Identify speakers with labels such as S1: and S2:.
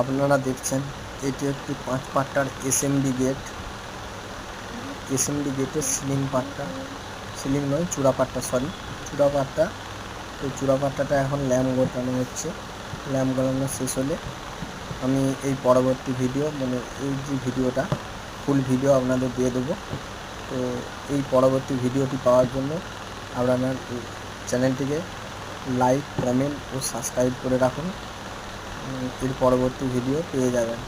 S1: আপনারা দেখছেন, এটি একটি পাঁচ পাট্টার এসএমডি গেট এসএমডি গেটের সিলিং পাট্টা, সিলিং নয় চূড়া পাট্টা সরি চূড়া পাট্টা তো চূড়া পাট্টাটা এখন ল্যাম্প গোটানো হচ্ছে। ল্যাম্প গলানো শেষ হলে আমি এই পরবর্তী ভিডিও মানে এই যে ভিডিওটা ফুল ভিডিও আপনাদের দিয়ে দেবো। তো এই পরবর্তী ভিডিওটি পাওয়ার জন্য আপনার চ্যানেলটিকে লাইক কমেন্ট ও সাবস্ক্রাইব করে রাখুন। এর পরবর্তী ভিডিও পেয়ে যাবেন।